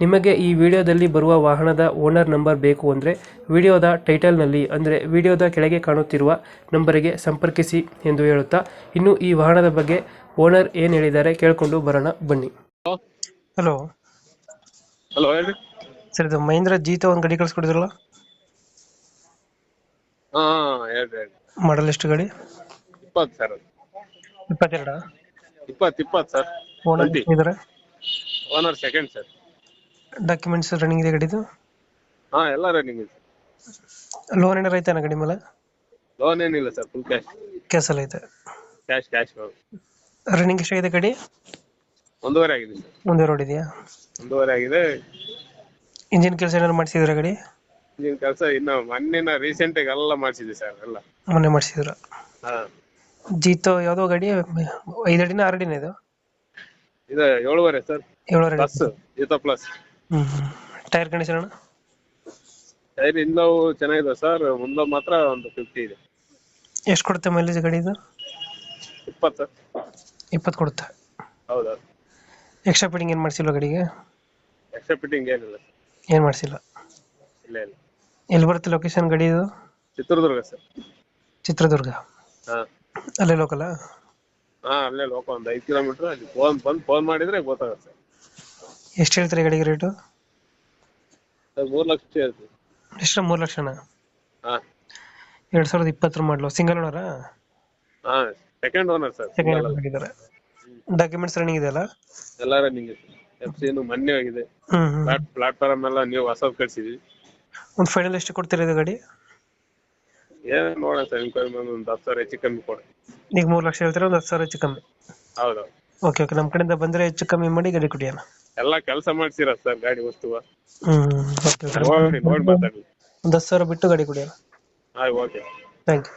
ನಿಮಗೆ ಈ ವಿಡಿಯೋದಲ್ಲಿ ಬರುವ ವಾಹನದ ಓನರ್ ನಂಬರ್ ಬೇಕು ಅಂದರೆ ವಿಡಿಯೋದ ಟೈಟಲ್ನಲ್ಲಿ ಅಂದರೆ ವಿಡಿಯೋದ ಕೆಳಗೆ ಕಾಣುತ್ತಿರುವ ನಂಬರಿಗೆ ಸಂಪರ್ಕಿಸಿ ಎಂದು ಹೇಳುತ್ತಾ ಇನ್ನು ಈ ವಾಹನದ ಬಗ್ಗೆ ಓನರ್ ಏನು ಹೇಳಿದ್ದಾರೆ ಕೇಳಿಕೊಂಡು ಬರೋಣ ಬನ್ನಿ. ಹಲೋ. ಹಲೋ ಹೇಳ್ರಿ ಸರ್ ಇದು ಮಹೇಂದ್ರ ಜೀತ ಒಂದು ಗಾಡಿ ಕಳಿಸ್ಕೊಡಿದ್ರಲ್ಲ? ಹಾ ಹೇಳ್ರಿ ಹೇಳ್ರಿ. ಮಾಡಲ್ ಎಷ್ಟು ಗಾಡಿ? ಇಪ್ಪತ್ತು ಸರ್. ಇಪ್ಪತ್ತೆರಡ? ಇಪ್ಪತ್ತು ಇಪ್ಪತ್ತು sir. Owner owner second sir. Documents running ಇದೆ ಗಾಡಿದು? ಹಾ ಎಲ್ಲ ರನ್ನಿಂಗ್ ಇದೆ. ಲೋನ್ ಏನಾರ ಐತೆ ಗಾಡಿ ಮೇಲೆ? ಲೋನ್ ಏನಿಲ್ಲ ಸರ್ ಫುಲ್ ಕ್ಯಾಶ್ ಕ್ಯಾಸಲ್ ಐತೆ. ಕ್ಯಾಶ್ ಕ್ಯಾಶ್ ರನ್ನಿಂಗ್ ಎಷ್ಟಾಗಿದೆ ಗಡಿ? ಒಂದೂವರೆ ಆಗಿದೆ ಸರ್ ಒಂದೇ ರೋಡ್ ಇದೆಯಾ? ಒಂದೂವರೆ ಆಗಿದೆ. ಇಂಜಿನ್ ಕೆಲಸ ಏನಾರು ಮಾಡಿಸಿದ್ರೆ ಗಡಿ? ಇಂಜಿನ್ ಕೆಲಸ ಇನ್ನು ಮೊನ್ನೆನ ರೀಸೆಂಟ್ ಎಲ್ಲ ಮಾಡಿಸಿದೆ ಸರ್ ಎಲ್ಲ. ಮೊನ್ನೆ ಮಾಡಿಸಿದ್ರ ಹಾ. ಜೀತೋ ಯಾವುದೋ ಗಾಡಿ ಐದು ಅಡಿನ ಆರು ಅಡಿನ ಇದು? ಇದು ಏಳುವರೆ ಸರ್ ಏಳುವರೆ. ಪ್ಲಸ್ ಜೀತ ಪ್ಲಸ್ ಹ್ಮ್. ಟೈರ್ ಕಂಡೀಷನ್ ಅಣ್ಣ? ಟೈರ್ ಹಿಂದವು ಚೆನ್ನಾಗಿದೆ ಸರ್ ಮುಂದೆ ಮಾತ್ರ ಒಂದು ಫಿಫ್ಟಿ ಇದೆ. ಎಷ್ಟು ಕೊಡುತ್ತೆ ಮೈಲೇಜ್ ಗಾಡಿ ಇದು ಇಪ್ಪತ್ತು. ಇಪ್ಪತ್ತು ಕೊಡುತ್ತೆ? ಹೌದಾ. ಎಕ್ಸ್ಟ್ರಾ ಫಿಟ್ಟಿಂಗ್ ಏನು ಮಾಡಿಸಿಲ್ಲ ಗಾಡಿಗೆ? ಎಕ್ಸ್ಟ್ರಾ ಫಿಟ್ಟಿಂಗ್ ಏನಿಲ್ಲ ಏನು ಮಾಡಿಸಿಲ್ಲ ಇಲ್ಲ ಇಲ್ಲ. ಎಲ್ಲಿ ಬರುತ್ತೆ ಲೊಕೇಶನ್ ಗಾಡಿ ಇದು ಚಿತ್ರದುರ್ಗ ಸರ್. ಚಿತ್ರದುರ್ಗ? ಹಾ. ಅಲ್ಲೇ ಲೋಕಲ್ಲ ಹಾ ಅಲ್ಲೇ ಲೋಕಲ್ ಒಂದು ಐದು ಕಿಲೋಮೀಟರ್ ಅಲ್ಲಿ ಫೋನ್ ಬಂದು ಫೋನ್ ಮಾಡಿದ್ರೆ ಗೊತ್ತಾಗುತ್ತೆ. ಎಷ್ಟು ಹೇಳ್ತೀರಿ ಗಾಡಿಗೆ ರೇಟು ಸರ್ ಮೂರು ಲಕ್ಷ ಹೇಳ್ತೀವಿ. ಎಷ್ಟು? ಮೂರು ಲಕ್ಷನ? ಹಾ. ಎರಡು ಸಾವಿರದ ಇಪ್ಪತ್ತರ ಮಾಡಲು ಸಿಂಗಲ್ ಓನರಾ ಹಾ ಸೆಕೆಂಡ್ ಓನರ್ ಸರ್ ಸೆಕೆಂಡ್ ಆಗಿದ್ದಾರೆ. ಡಾಕ್ಯುಮೆಂಟ್ಸ್ ರನ್ನಿಂಗ್ ಇದೆಯಲ್ಲ? ಎಲ್ಲ ರನ್ನಿಂಗ್ ಇದೆ. ಎಫ್ ಸಿ ಮೊನ್ನೆ ಆಗಿದೆ. ಹ್ಮ್ ಹ್ಮ್. ಪ್ಲಾಟ್ ಪ್ಲಾಟ್ಫಾರ್ಮ್ ಎಲ್ಲ ನೀವು ಹೊಸದು ಕಳಿಸಿದ್ವಿ. ಒಂದು ಫೈನಲ್ ಎಷ್ಟು ಕೊಡ್ತೀರಾ ಇದು ಗಾಡಿ? ಏನು ನೋಡೋಣ ಸರ್ ಇನ್ಕ್ವೈರಿ ಕೈ ಒಂದು ಹತ್ತು ಸಾವಿರ ಹೆಚ್ಚು ಕಮ್ಮಿ ಕೊಡಿ. ಈಗ ಮೂರು ಲಕ್ಷ ಹೇಳ್ತೀರಾ ಒಂದು ಹತ್ತು ಸಾವಿರ ಹೆಚ್ಚು ಕಮ್ಮಿ? ಹೌದು. ಓಕೆ ಓಕೆ ನಮ್ಮ ಕಡೆಯಿಂದ ಬಂದರೆ ಹೆಚ್ಚು ಕಮ್ಮಿ ಮಾಡಿ ಗಾಡಿ ಕೊಡಿ ಅಣ್ಣ. ಎಲ್ಲ ಕೆಲಸ ಮಾಡ್ಸಿರ ಸರ್ ಗಾಡಿ ವಸ್ತುವ ಹ್ಮ್ ಓಕೆ ನೋಡಿ ನೋಡಿ ಮಾತಾಡಿ ಒಂದು ಹತ್ತು ಸಾವಿರ ಬಿಟ್ಟು ಗಾಡಿ ಕೊಡಿ ಹಾಯ್ ಓಕೆ ಥ್ಯಾಂಕ್ ಯು